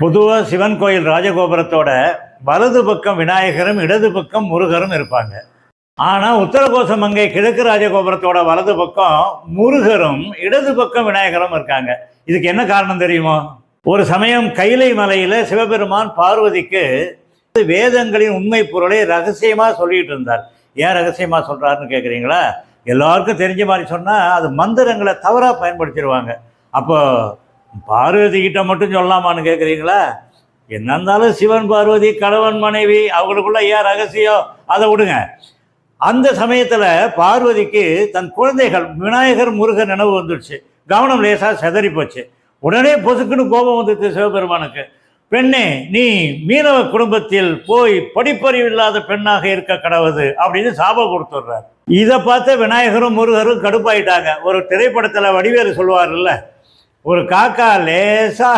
பொதுவாக சிவன் கோயில் ராஜகோபுரத்தோட வலது பக்கம் விநாயகரும் இடது பக்கம் முருகரும் இருப்பாங்க. ஆனால் உத்தரகோச மங்கை கிழக்கு ராஜகோபுரத்தோட வலது பக்கம் முருகரும் இடது பக்கம் விநாயகரும் இருக்காங்க. இதுக்கு என்ன காரணம் தெரியுமோ? ஒரு சமயம் கைலை மலையில் சிவபெருமான் பார்வதிக்கு வேதங்களின் உண்மை பொருளை ரகசியமாக சொல்லிட்டு இருந்தார். ஏன் ரகசியமாக சொல்கிறாருன்னு கேட்குறீங்களா எல்லாருக்கும் தெரிஞ்ச மாதிரி சொன்னால் அது மந்திரங்களை தவறாக பயன்படுத்திடுவாங்க. அப்போது பார்வதி கிட்ட மட்டும் சொல்லலாமான்னு கேட்குறீங்களா என்ன இருந்தாலும் சிவன் பார்வதி கணவன் மனைவி அவங்களுக்குள்ள ஏன் ரகசியம்? அதை விடுங்க. அந்த சமயத்தில் பார்வதிக்கு தன் குழந்தைகள் விநாயகர் முருகன் நினைவு வந்துடுச்சு. கவனம் லேசாக செதறி போச்சு. உடனே பொசுக்குன்னு கோபம் வந்துச்சு சிவபெருமானுக்கு. பெண்ணே நீ மீனவ குடும்பத்தில் போய் படிப்பறிவு இல்லாத பெண்ணாக இருக்க கடவுது அப்படின்னு சாபம் கொடுத்துட்றார். இதை பார்த்த விநாயகரும் முருகரும் கடுப்பாயிட்டாங்க. ஒரு திரைப்படத்தில் வடிவேலு சொல்லுவார்ல ஒரு காக்கா லேசா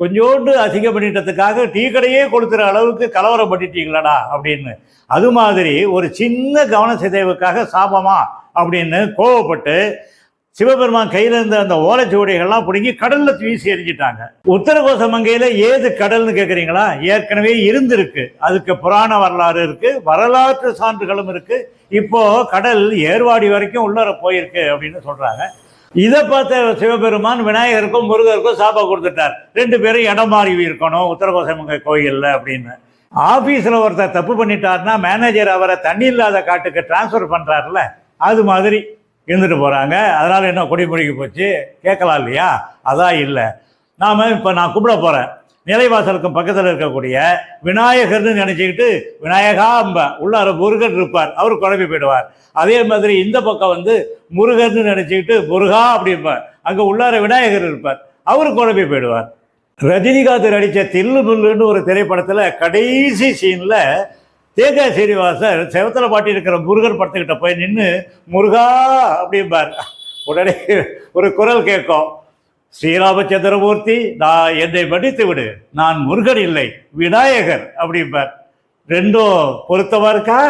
கொஞ்சோண்டு அசிங்கம் பண்ணிட்டதுக்காக டீ கடையே கொடுக்குற அளவுக்கு கலவரம் பண்ணிட்டீங்களாடா அப்படின்னு. அது மாதிரி ஒரு சின்ன கவன சிதைவுக்காக சாபமா அப்படின்னு கோவப்பட்டு சிவபெருமான் கையில இருந்த அந்த ஓலைச்சுவடிகள்லாம் பிடுங்கி கடல்ல வீசி எரிஞ்சிட்டாங்க உத்தரகோச மங்கையில ஏது கடல்னு கேக்குறீங்களா? ஏற்கனவே இருந்திருக்கு. அதுக்கு புராண வரலாறு இருக்கு வரலாற்று சான்றுகளும் இருக்கு. இப்போ கடல் ஏர்வாடி வரைக்கும் உள்ளர போயிருக்கு அப்படின்னு சொல்றாங்க. இதை பார்த்த சிவபெருமான் விநாயகருக்கும் முருகருக்கும் சாப்பா கொடுத்துட்டார். ரெண்டு பேரும் இடம் மாறி இருக்கணும் உத்தரகோசமங்க கோயிலில் அப்படின்னு. ஆஃபீஸில் ஒருத்தர் தப்பு பண்ணிட்டார்னா மேனேஜர் அவரை தண்ணி இல்லாத காட்டுக்கு டிரான்ஸ்ஃபர் பண்ணுறாருல அது மாதிரி இருந்துட்டு போகிறாங்க அதனால் என்ன குடிமுடிக்கு போச்சு. கேட்கலாம் இல்லையா? அதான் இல்லை. நாம இப்போ நான் கூப்பிட போகிறேன் நிலைவாசலுக்கும் பக்கத்தில் இருக்கக்கூடிய விநாயகர்னு நினைச்சுக்கிட்டு விநாயகா அம்ப உள்ளார முருகன் இருப்பார். அவர் குழம்பி போயிடுவார். அதே மாதிரி இந்த பக்கம் வந்து முருகன்னு நினைச்சுக்கிட்டு முருகா அப்படிம்பார். அங்கே உள்ளார விநாயகர் இருப்பார். அவர் குழம்பி போயிடுவார். ரஜினிகாந்த் நடித்த தில்லு முல்லுன்னு ஒரு திரைப்படத்தில் கடைசி சீனில் தேங்காய் சீனிவாசர் செவத்தில் பாட்டி இருக்கிற முருகன் படத்துக்கிட்ட போய் நின்று முருகா அப்படிம்பார். உடனே ஒரு குரல் கேட்கும். ஸ்ரீராமச்சந்திரமூர்த்தி நான் என்னை மன்னித்து விடு. நான் முருகன் இல்லை விநாயகர் அப்படிம்பார். ரெண்டும் பொருத்தமா இருக்கா?